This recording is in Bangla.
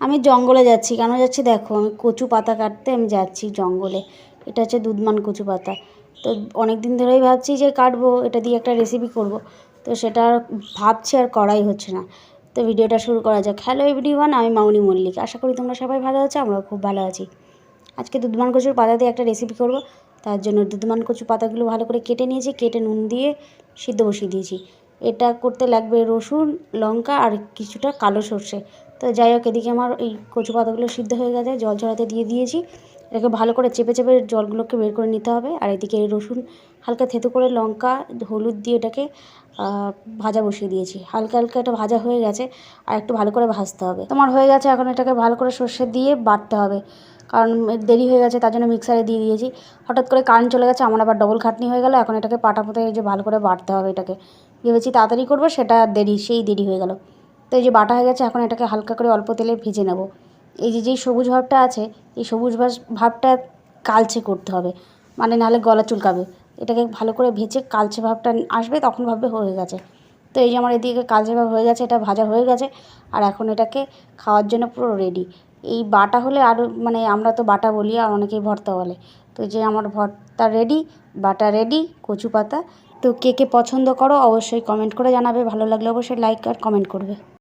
আমি জঙ্গলে যাচ্ছি। কেন যাচ্ছি দেখো, আমি কচু পাতা কাটতে আমি যাচ্ছি জঙ্গলে। এটা হচ্ছে দুধমান কচু পাতা। তো অনেক দিন ধরেই ভাবছি যে কাটবো, এটা দিয়ে একটা রেসিপি করব। তো সেটা ভাবছি আর করাই হচ্ছে না। তো ভিডিওটা শুরু করা যাক। হ্যালো এভরিওয়ান আমি মাউনি মল্লিক। আশা করি তোমরা সবাই ভালো আছো, আমরাও খুব ভালো আছি। আজকে দুধমান কচুর পাতা দিয়ে একটা রেসিপি করব। তার জন্য দুধমান কচু পাতাগুলো ভালো করে কেটে নিয়েছি। কেটে নুন দিয়ে সিদ্ধ বসিয়ে দিয়েছি। এটা করতে লাগবে রসুন, লঙ্কা আর কিছুটা কালো সর্ষে। তো যাই হোক, এদিকে আমার এই কচু পাতাগুলো সিদ্ধ হয়ে গেছে, জল ঝরাতে দিয়ে দিয়েছি। এটাকে ভালো করে চেপে চেপে জলগুলোকে বের করে নিতে হবে। আর এদিকে রসুন, হালকা থেতো করে লঙ্কা, হলুদ দিয়ে এটাকে ভাজা বসিয়ে দিয়েছি। হালকা হালকা এটা ভাজা হয়ে গেছে, আর একটু ভালো করে ভাজতে হবে। তোমার হয়ে গেছে, এখন এটাকে ভালো করে সর্ষে দিয়ে বাটতে হবে। কারণ দেরি হয়ে গেছে, তার জন্য মিক্সারে দিয়ে দিয়েছি। হঠাৎ করে কারেন্ট চলে গেছে, আমার আবার ডবল খাটনি হয়ে গেল, এখন এটাকে পাটা পথে যে ভালো করে বাটতে হবে এটাকে। ভেবেছি তাড়াতাড়ি করব, সেটা দেরি, সেই দেরি হয়ে গেল। তো এই যে বাটা হয়ে গেছে, এখন এটাকে হালকা করে অল্প তেলে ভেজে নেব। এই যে, যেই সবুজ ভাবটা আছে, এই সবুজ ভাস, ভাবটা কালচে করতে হবে। মানে নাহলে গলা চুলকাবে। এটাকে ভালো করে ভেজে কালচে ভাবটা আসবে, তখন ভাববে হয়ে গেছে। তো এই যে আমার এদিকে কালচে ভাব হয়ে গেছে, এটা ভাজা হয়ে গেছে, আর এখন এটাকে খাওয়ার জন্য পুরো রেডি এই বাটা হলে আরও মানে আমরা তো বাটা বলি আর অনেকেই ভর্তা বলে। তো যে আমার ভর্তা রেডি বাটা রেডি কচু পাতা। তো কে কে পছন্দ করো অবশ্যই কমেন্ট করে জানাবে। ভালো লাগলে অবশ্যই লাইক আর কমেন্ট করবে।